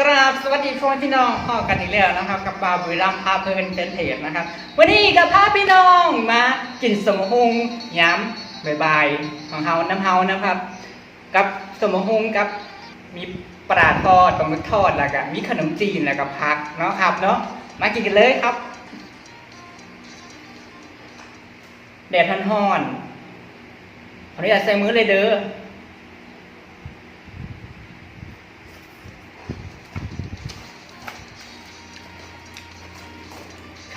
กราบสวัสดีพ่อพี่น้องพ่อกันอีกแล้วนะครับ กับบาบุรีรัมพาเพลินเป็นเทปนะครับ วันนี้กับพาพี่น้องมากินสมฮุงย้ำบ่ายๆของเฮาน้ำเฮานะครับ กับสมฮุงกับมีปลาทอดปลาหมึกทอดแล้วก็มีขนมจีนแล้วก็ผักเนาะครับเนาะมากินกันเลยครับแดดร้อนๆขออนุญาตใส่มือเลยเด้อ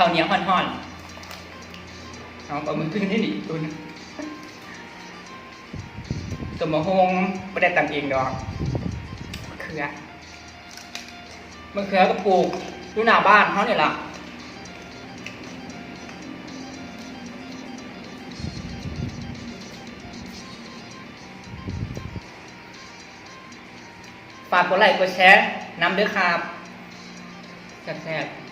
ข้าวเหนียวห่อนๆเอาปลาหมึกขึ้นนี่นี่ตุนสมหงไม่ได้ตำเองดอกมะเขือมะเขือก็ปลูกอยู่หน้าบ้านเขาเนี่ยล่ะฝากกดไลค์กดแชร์นำด้วยครับแซ่บๆ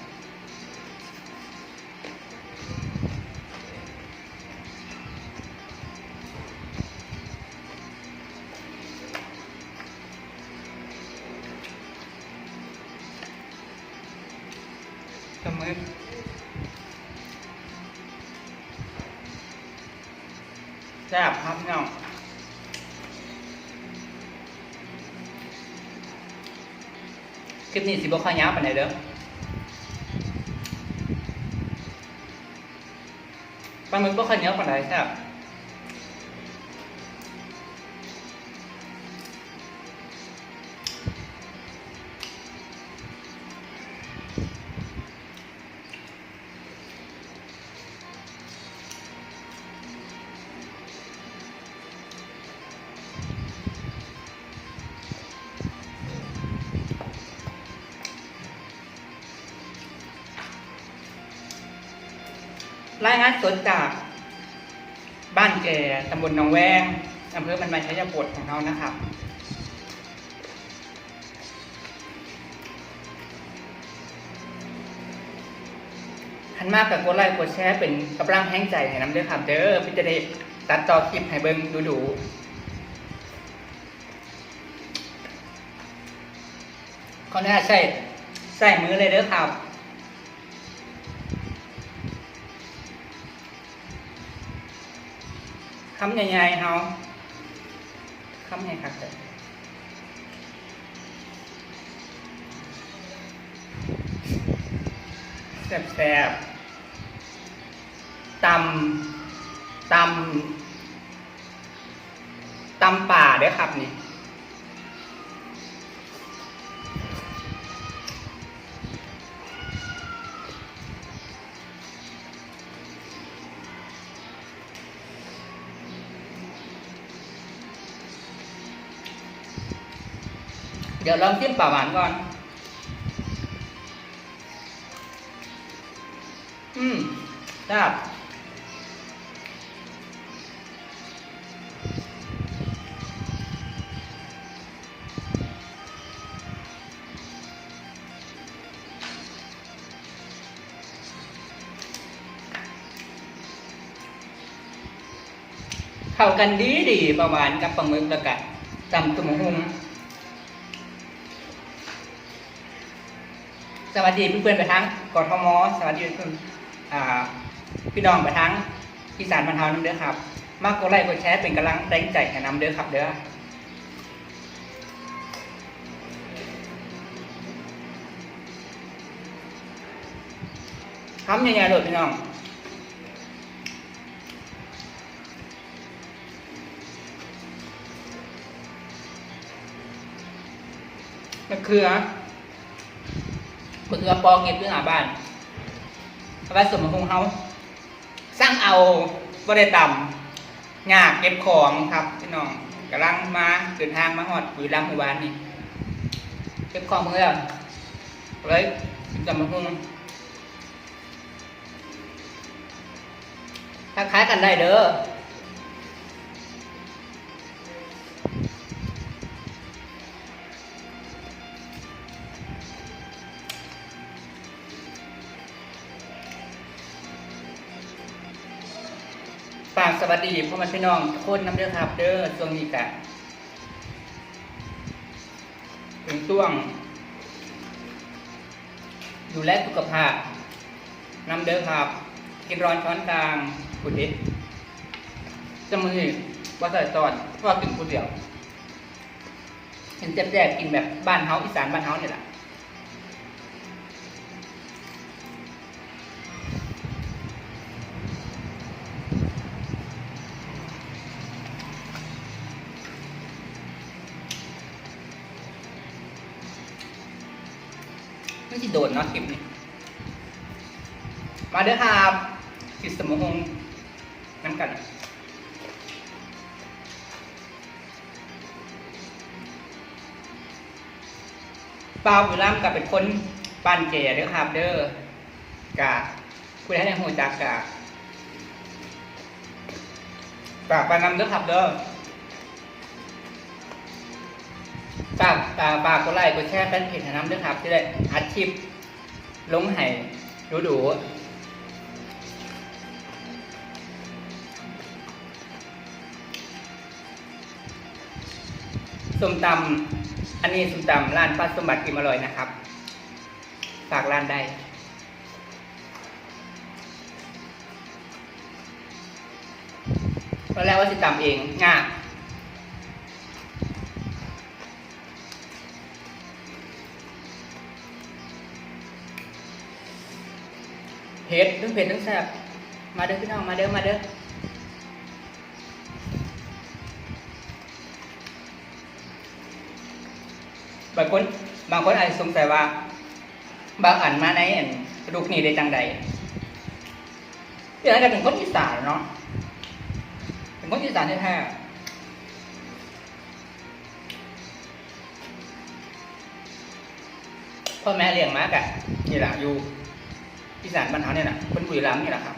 สมือแซ่บครับเนาะคลิปนี้สิบข้อยยาวปไหนเด้อปลาหมึกบ่ค่อยเหนียวปานใดแซ่บ รายงานสดจากบ้านแก่ตำบลหนองแวงอำเภอมันม้ชัยพลของเรานะครับขันมากกับกดไลค์กดแชร์เป็นกำลังแห้งใจให้น้ำเด้อครับเด้อพี่จะได้ตัดต่อคลิปให้เบิ่งดูดูขออนุญาใส่ใส่มือเลยเด้อครับ คำใหญ่ๆเฮาคำใหญ่ครับเลยแซ่บๆตำตำตำป่าเด้อครับนี่ เดี๋ยวลองจิ้มป่าหวานก่อน อืมแซ่บเข้ากันดีดีประมาณกับปลาหมึกแล้วกันจำตุ่มหุ่ม สวัสดีเพื่อนๆไปทั้งกทมสวัสดีเพื่อนพี่น้องไปทั้งอีสานบรรเทาน้ำเด้อครับ มากกดไลค์กดแชร์เป็นกำลังแรงใจให้น้ำเด้อครับเด้อคำใหญ่ๆเลยพี่น้องมะเขือ มะเขือปอกเก็บเรื่องอาบ้านเอาไว้สมมงเฮาสร้างเอาก็ได้ต่ำยากเก็บของครับพี่น้องกำลังมาเดินทางมาหอดอยู่ลำหมู่บ้านนี่เก็บของเพื่อเลยสมมงทักทายกันได้เด้อ สวัสดีพ่อแม่พี่น้องทุกคนน้ำเด้อครับเด้อช่วงนี้กะถึงช่วง ดูแลสุขภาพน้ำเด้อครับ กินร้อนช้อนกลางกุดิจมือว่าใส่ตอนว่ากินคนเดียวเห็นแจ๊บๆกินแบบบ้านเฮาอีสานบ้านเฮาเนี่ยแหละ โดนเนาะคลิปนี้ มาเด้อครับกิดสมองน้ำกันเปล่าอยู่ล่ามกับเป็นคนปันเก๋เด้อครับ เด้อกะคุณให้ในหัวจักกะฝากไปนำเด้อครับเด้อากฝากฝากกดไลค์กดแชร์แฟนเพจน้ำด้อครับจะได้อัดคลิปลงให้ดูดูส้มตำอันนี้ส้มตำร้านป้าสมบัติกินอร่อยนะครับ ฝากร้านได้ตอนแรกว่าสิตำเองง่าย เผ็ดทั้งเผ็ดทั้งแซ่บมาเด้อพี่น้องมาเด้อมาเด้อบางคนบางคนอาจจะสงสัยว่า บางอันมาในอันลูกนี้ได้จังใดเดี๋ยวนั้นก็เป็นคนอีสานเนาะเป็นคนอีสานแท้ๆพ่อแม่เลี้ยงมากอะนี่แหละอยู่ อีสานบ้านเขาเนี่ยแหละคนบุรีรัมย์นี่แหละครับ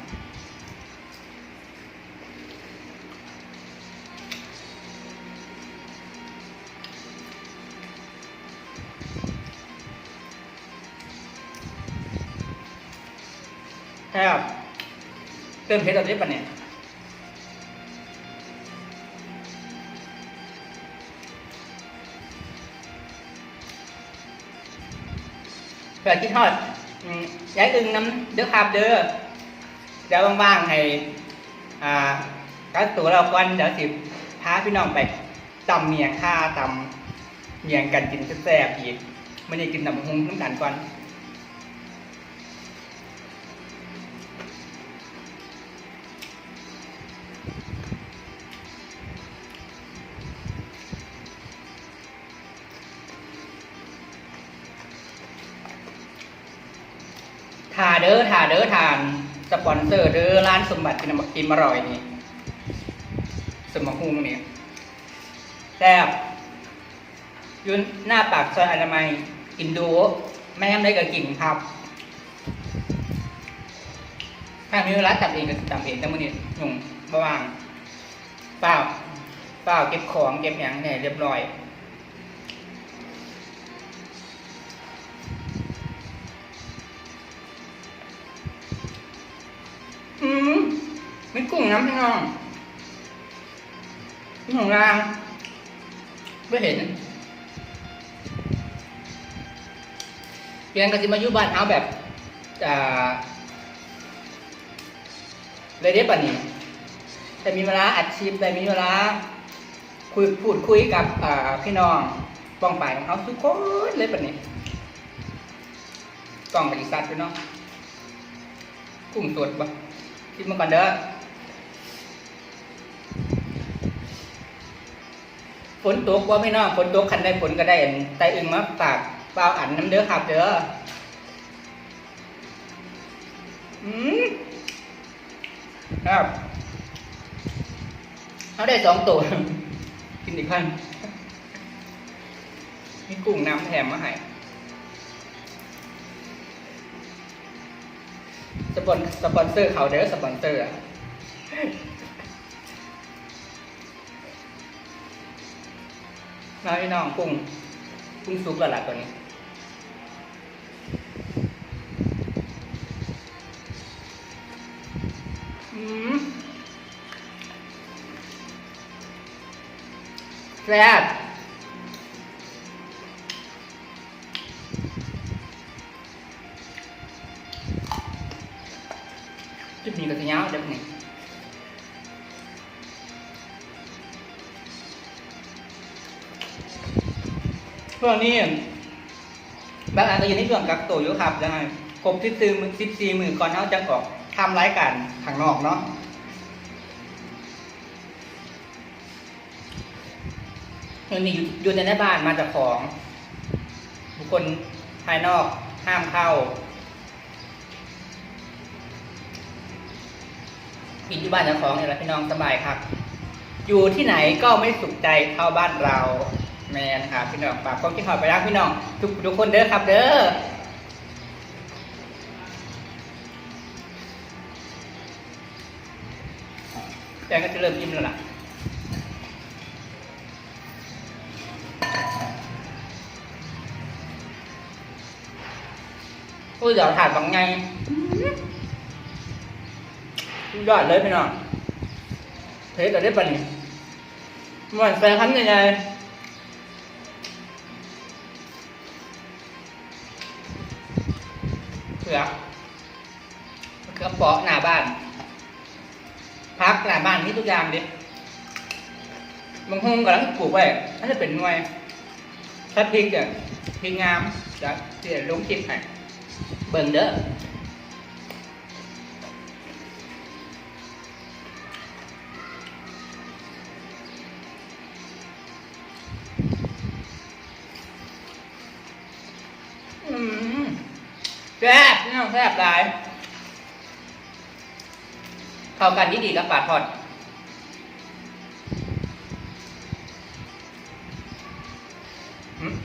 ใช่ครับเติมเพชรแบบนี้ปะเนี่ยเผื่อคิดทอด ย้ายอึงน้ำเด้อครับเด้อเดี๋ยวว่างๆให้อ่าก็ตัวเราก่อนเดี๋ยวสิพาพี่น้องไปตำเมียงข้าตำเมียงกันกินแซ่บอีกไม่ได้กินตำหงน้ำกันก่อน ทานสปอนเซอร์เด้อร้านสมบัติกินกินอร่อยนี่สมหุงเนี่ยแซ่บยุนหน้าปากซอยอนามัยกินดูแม่งได้ก็กินครับถ้ามีเวลาตัดเองก็ตัดเองแต่มื่อนี้หนุ่งระว่างเปล่าเปล่าเก็บของเก็บอย่างเนี่ยเรียบร้อย ม่กุ้งน้ำพี่น้องนี่ของรางไม่เห็นเพียงกสิมายู่บ้านเอาแบบอ่าเลยได้ป่ะนี่แต่มีเวลาอัดคลิปแต่มีเวลาคุยพูดคุยกับอ่าพี่น้องป้องไปของเขาทุกคนเลยป่ะนี่กล้องบริษัทด้วยเนาะกุ้งสดบ่กินมาก่อนเด้อ ฝนตกว่าไม่น้องฝนตกคันได้ฝนก็ได้อันไตอึงมาฝากเปล่าอันน้ำเด้อครับเด้ออืมครับเขาได้สองตัวกินอีกพันมีกุ้งน้ำแถมมาให้สปอนสปอนเซอร์เขาเด้อสปอนเซอร์อะ น้อยน้องกุ้งกุ้งซุกแล้วล่ะตัวนี้แซ่บ ช่วงนี้บางอันก็อยู่ในช่วงกักตัวอยู่ครับยังไงครบที่ซื้อมือสิบสี่มือก่อนเขาจะออกทำรายการข้างนอกเนาะยังมีอยู่อยู่ในในบ้านมาจากของ บุคคลภายนอกห้ามเข้ากินที่บ้านเจ้าของเนี่ยแหละพี่น้องสบายครับ อยู่ที่ไหนก็ไม่สุขใจเท่าบ้านเรา แมนครับพี่น้องฝากความคิดเห็นไปรักพี่น้องทุกทุกคนเด้อครับ เด้อแจงก็จะเริ่มยิ้มแล้วล่ะโอ้เดี๋ยวถาดบางไงยอดเลยพี่น้องเทสแต่ได้ปะนี่มันแฟนคันยังไงือกเขือเปาะหน้าบ้านพักหน้าบ้านนี่ทุกอย่างดิบางห้องกำลังปลูกไว้น่าจะเป็นหน่วยถ้าพริกเนี่ยพริกงามจะเสียลงคลิปให้เบิ่งเด้อ ซ่บหลาย เข้ากันดีดีๆกับปลาทอดอืม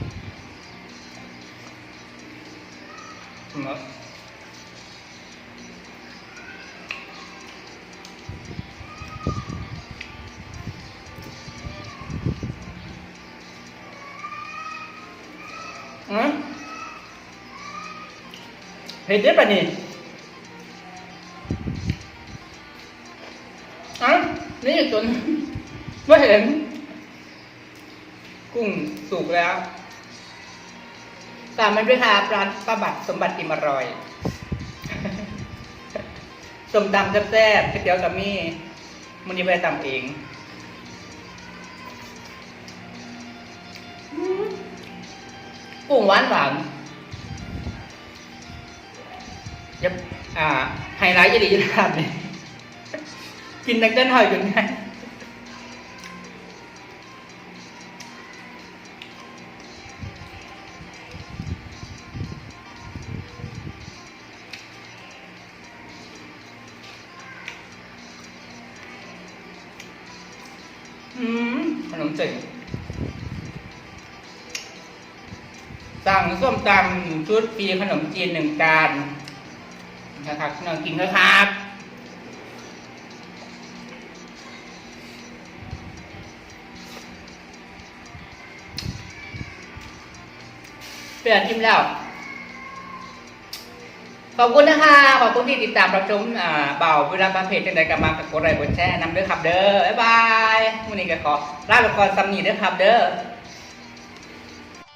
เห็นได้ปะนี่อะนี่จนไม่เห็น กุ้งสุกแล้วตามมันด้วยครับร้านป้าบัตรสมบัติอิ่มอร่อยสมตำแซ่บๆก๋วยเตี๋ยวกับมี่มันนี้ไปตำเองอืมกุ้งหวานหวาน อ่าไฮไลท์จะดีขนาดนี้กินตั้งแต่หน่อยจนไงอืมขนมจีบสั่งส้มตำชุดฟรีขนมจีนหนึ่งจาน นะครับน้องกินด้วยครับเปลี่ยนทิมแล้ว ขอบคุณนะคะ ขอบคุณที่ติดตามรับชมเบาเวลาประเพจจังใดกับมากับกดไลค์กดแชร์นำด้วยครับเด้อ บ๊ายบายวันนี้ก็ขอลาไปก่อนสำนีเด้อครับเด้อ